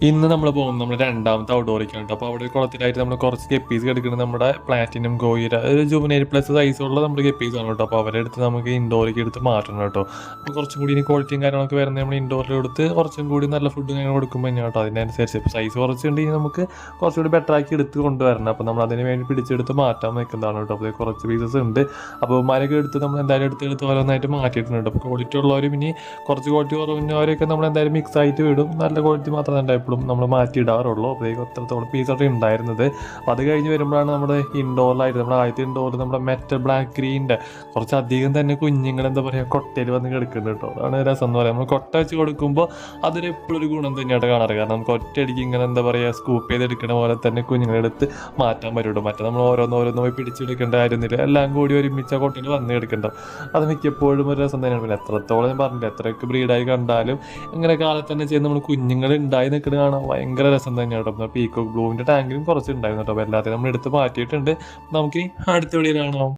ഇന്ന് നമ്മൾ പോകുന്നത് നമ്മുടെ രണ്ടാമത്തെ ഔട്ട്ഡോറിക്കാണ് കേട്ടോ അപ്പോൾ അവിടെ കുളത്തിലായിട്ട് നമ്മൾ കുറച്ച് ഗപ്പീസ് കിടക്കുന്നത് നമ്മുടെ പ്ലാറ്റിനം ഗോയിര ഒരു ജൂബിനേരി പ്ലസ് സൈസുള്ള നമ്മൾ ഗപ്പീസ് ആണ് കേട്ടോ അപ്പോൾ അവരെ അടുത്ത് നമുക്ക് ഇൻഡോറിലേക്ക് എടുത്ത് മാറ്റണം കേട്ടോ അപ്പോൾ കുറച്ചും കൂടി ഇനി ക്വാളിറ്റിയും കാര്യങ്ങളൊക്കെ വരുന്നത് നമ്മൾ ഇൻഡോറിൽ എടുത്ത് കുറച്ചും കൂടി നല്ല ഫുഡ് കാര്യങ്ങൾ കൊടുക്കുമ്പോൾ ഞാൻ കേട്ടോ അതിനനുസരിച്ച്. ഇപ്പോൾ സൈസ് കുറച്ചുണ്ടെങ്കിൽ നമുക്ക് കുറച്ചുകൂടി ബെറ്റർ ആക്കി എടുത്ത് കൊണ്ടുവരണം. അപ്പോൾ നമ്മൾ അതിന് വേണ്ടി പിടിച്ചെടുത്ത് മാറ്റാൻ നിൽക്കുന്നതാണ് കേട്ടോ അപ്പോൾ കുറച്ച് പീസസ് ഉണ്ട്. അപ്പോൾ ഉമ്മാരൊക്കെ എടുത്ത് നമ്മൾ എന്തായാലും എടുത്ത് എടുത്ത് ഓരോന്നായിട്ട് മാറ്റിയിട്ടുണ്ട് അപ്പോൾ ക്വാളിറ്റി ഉള്ളവരും ഇനി കുറച്ച് ക്വാളിറ്റി കുറഞ്ഞവരൊക്കെ നമ്മൾ എന്തായാലും മിക്സ് ആയിട്ട് വിടും. നല്ല ക്വാളിറ്റി മാത്രമേ എന്താ എപ്പോഴും നമ്മൾ മാറ്റി ഇടാറുള്ളൂ അപ്പോഴേക്കും അത്രത്തോളം പീസൊക്കെ ഉണ്ടായിരുന്നത്. അത് കഴിഞ്ഞ് വരുമ്പോഴാണ് നമ്മുടെ ഇൻഡോറിലായിട്ട് നമ്മുടെ ആദ്യത്തെ ഇൻഡോറിൽ നമ്മുടെ മെറ്റൽ ബ്ലാക്ക് ഗ്രീന്റെ കുറച്ചധികം തന്നെ കുഞ്ഞുങ്ങൾ എന്താ പറയുക കൊട്ടയിൽ വന്ന് കിടക്കുന്നത് കേട്ടോ. അതാണ് രസം എന്ന് പറയുക നമ്മൾ കൊട്ട വെച്ച് കൊടുക്കുമ്പോൾ അതൊരു എപ്പോഴും ഒരു ഗുണം തന്നെയായിട്ട് കാണാറ്. കാരണം നമുക്ക് ഒറ്റയടിക്ക് ഇങ്ങനെ എന്താ പറയുക സ്കൂപ്പ് ചെയ്തെടുക്കണ പോലെ തന്നെ കുഞ്ഞുങ്ങളെടുത്ത് മാറ്റാൻ പറ്റുള്ളൂ. മറ്റേ നമ്മൾ ഓരോന്നോരോന്ന് പിടിച്ചെടുക്കേണ്ട കാര്യമൊന്നുമില്ല. എല്ലാം കൂടി ഒരുമിച്ച കൊട്ടയിൽ വന്ന് കിടക്കേണ്ട? അത് മിക്കപ്പോഴും ഒരു രസം തന്നെയാണ്. പിന്നെ എത്രത്തോളം ഞാൻ പറഞ്ഞില്ല എത്രയൊക്കെ ബ്രീഡായി കണ്ടാലും ഇങ്ങനെ കാലത്ത് തന്നെ ചെയ്യുന്ന നമ്മൾ കുഞ്ഞുങ്ങൾ ഉണ്ടായി നിൽക്കുന്നത് കാണാൻ ഭയങ്കര രസം തന്നെയാണ് കേട്ടോ. പീക്കോ ബ്ലൂവിന്റെ ടാങ്കിലും കുറച്ചുണ്ടായിരുന്നു കേട്ടോ. അപ്പോൾ എല്ലാത്തിനും നമ്മൾ എടുത്ത് മാറ്റിയിട്ടുണ്ട്. നമുക്ക് അടുത്ത വീഡിയോയിൽ കാണാം.